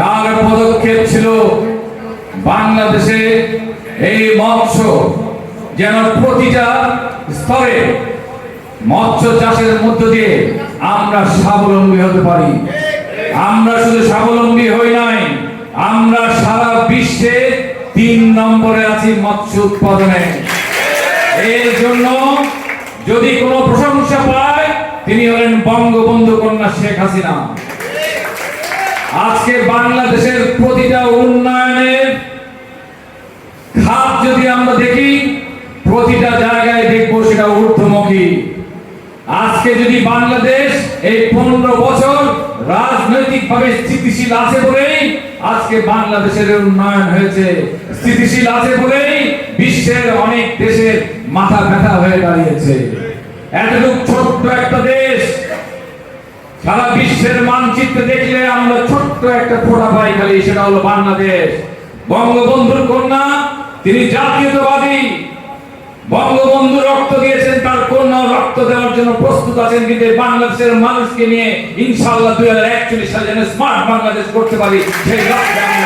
হয়েছিল বাংলাদেশে এই মৎস্য যেন প্রতিটা স্তরে মৎস্য চাষের মধ্য দিয়ে আমরা স্বাবলম্বী হতে পারি। আমরা শুধু স্বাবলম্বী হই নাই, আমরা সারা বিশ্বে তিন নম্বরে আছি মৎস্য উৎপাদনে। এর জন্য যদি কোনো প্রশংসা পায়, তিনি হলেন বঙ্গবন্ধু কন্যা শেখ হাসিনা। আজকে বাংলাদেশের প্রতিটা উন্নয়নের খাত যদি আমরা দেখি, প্রতিটা জায়গায় দেখব সেটা ঊর্ধ্বমুখী। আজকে যদি বাংলাদেশ এই পনেরো বছর রাজনৈতিক ভাবে স্থিতিশীল আছে বলেই আজকে বাংলাদেশের উন্নয়ন হয়েছে। স্থিতিশীল আছে বলেই বিশ্বের অনেক দেশের মাথা ব্যথা হয়ে দাঁড়িয়েছে। এতটুকু ছোট্ট একটা দেশ সারা বিশ্বের মানচিত্রে দেখলে আমরা ছোট্ট একটা ফোটা পাই খালি, সেটা হলো বাংলাদেশ। বঙ্গবন্ধুর কন্যা, তিনি জাতীয়তাবাদী। বঙ্গবন্ধু রক্ত দিয়েছেন, তার কন্যা রক্ত দেওয়ার জন্য প্রস্তুত আছেন, কিন্তু বাংলাদেশের মানুষকে নিয়ে ইনশাআল্লাহ দুই হাজার একচল্লিশ সালে যেন স্মার্ট বাংলাদেশ করতে পারি, সেই লক্ষ্যে